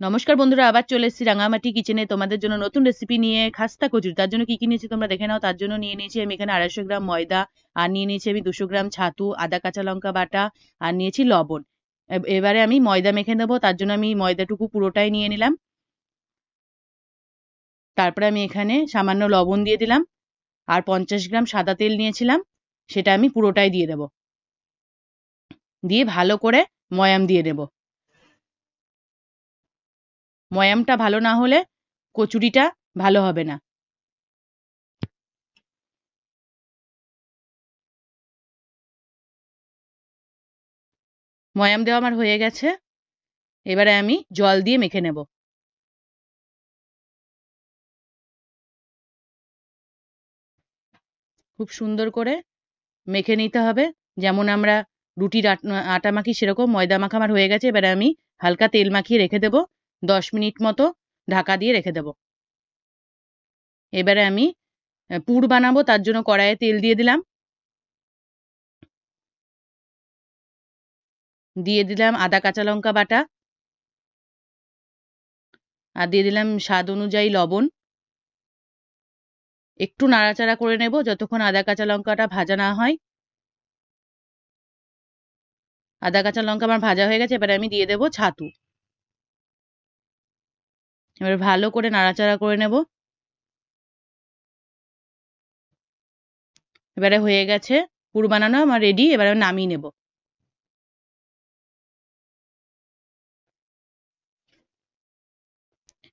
নমস্কার বন্ধুরা, আবার চলে এসেছি রাঙামাটি কিচেনে তোমাদের জন্য নতুন রেসিপি নিয়ে খাস্তা কচুরি। তার জন্য কি কি নিয়েছি তোমরা দেখে নাও। তার জন্য নিয়ে নিয়েছি আমি এখানে আড়াইশো গ্রাম ময়দা, আর নিয়ে নিয়েছি আমি দুশো গ্রাম ছাতু, আদা, কাঁচা লঙ্কা বাটা, আর নিয়েছি লবণ। এবারে আমি ময়দা মেখে নেব। তার জন্য আমি ময়দাটুকু পুরোটাই নিয়ে নিলাম। তারপরে আমি এখানে সামান্য লবণ দিয়ে দিলাম, আর পঞ্চাশ গ্রাম সাদা তেল নিয়েছিলাম, সেটা আমি পুরোটাই দিয়ে দেবো। দিয়ে ভালো করে ময়াম দিয়ে দেবো। ময়ামটা ভালো না হলে কচুরিটা ভালো হবে না। ময়াম দেওয়া আমার হয়ে গেছে। এবারে আমি জল দিয়ে মেখে নেব। খুব সুন্দর করে মেখে নিতে হবে। যেমন আমরা রুটির আট- মাখি সেরকম ময়দা মাখা আমার হয়ে গেছে। এবারে আমি হালকা তেল মাখিয়ে রেখে দেব। দশ মিনিট মতো ঢাকা দিয়ে রেখে দেব। এবারে আমি পুর বানাবো, তার জন্য কড়াইয়ে তেল দিয়ে দিলাম। দিয়ে দিলাম আদা, কাঁচা লঙ্কা বাটা। আর দিয়ে দিলাম স্বাদ অনুযায়ী লবণ। একটু নাড়াচাড়া করে নেব যতক্ষণ আদা, কাঁচা লঙ্কাটা ভাজা না হয়। আদা, কাঁচা লঙ্কা আমার ভাজা হয়ে গেছে, এবারে আমি দিয়ে দেবো ছাতু। এবার ভালো করে নাড়াচাড়া করে নেব। এবারে হয়ে গেছে পুর বানানো, আমার রেডি এবারে নামিয়ে নেব।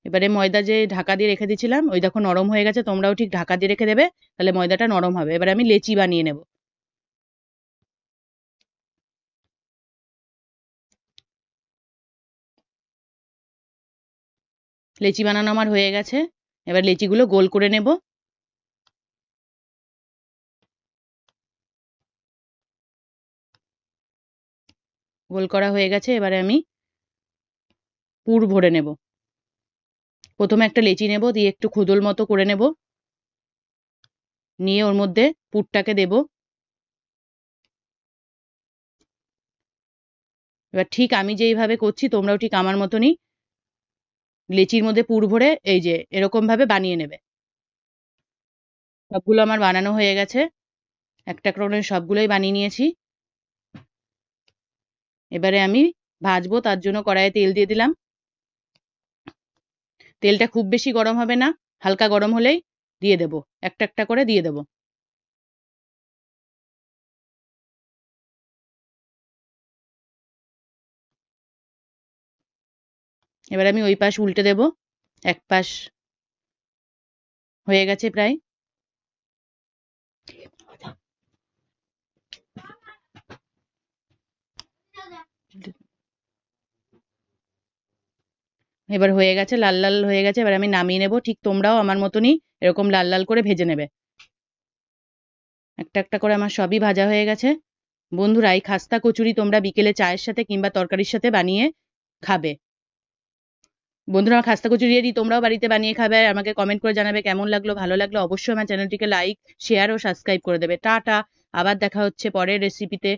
এবারে ময়দা যে ঢাকা দিয়ে রেখে দিয়েছিলাম, ওই দেখো নরম হয়ে গেছে, তোমরাও ঠিক ঢাকা দিয়ে রেখে দেবে, তাহলে ময়দাটা নরম হবে। এবারে আমি লেচি বানিয়ে নেব। লেচি বানানো আমার হয়ে গেছে। এবার লেচিগুলো গোল করে নেব। গোল করা হয়ে গেছে, এবারে আমি পুর ভরে নেব। প্রথমে একটা লেচি নেব, দিয়ে একটু খুদল মতো করে নেব। নিয়ে ওর মধ্যে পুরটাকে দেব। এবার ঠিক আমি যেইভাবে করছি, তোমরাও ঠিক আমার মতনই লেচির মধ্যে পুর ভরে এই যে এরকম ভাবে বানিয়ে নেবে। সবগুলো আমার বানানো হয়ে গেছে। একটা করে সবগুলোই বানিয়ে নিয়েছি। এবারে আমি ভাজবো, তার জন্য কড়াইয়ে তেল দিয়ে দিলাম। তেলটা খুব বেশি গরম হবে না, হালকা গরম হলেই দিয়ে দেব। একটা একটা করে দিয়ে দেব। এবার আমি ওই পাশ উল্টে দেব, এক পাশ হয়ে গেছে প্রায়। এবার হয়ে গেছে, লাল লাল হয়ে গেছে, এবার আমি নামিয়ে নেব। ঠিক তোমরাও আমার মতনই এরকম লাল লাল করে ভেজে নেবে। একটা একটা করে আমার সবই ভাজা হয়ে গেছে। বন্ধুরা, এই খাস্তা কচুরি তোমরা বিকেলে চায়ের সাথে কিংবা তরকারির সাথে বানিয়ে খাবে। বন্ধুরা, আমার খাস্তা কচুরি রেডি। তোমরাও বাড়িতে বানিয়ে খাবে। আমাকে কমেন্ট করে জানাবে কেমন লাগল, ভালো লাগল। অবশ্যই আমার চ্যানেলটিকে লাইক শেয়ার ও সাবস্ক্রাইব করে দেবে। টাটা। আবার দেখা হচ্ছে পরের রেসিপিতে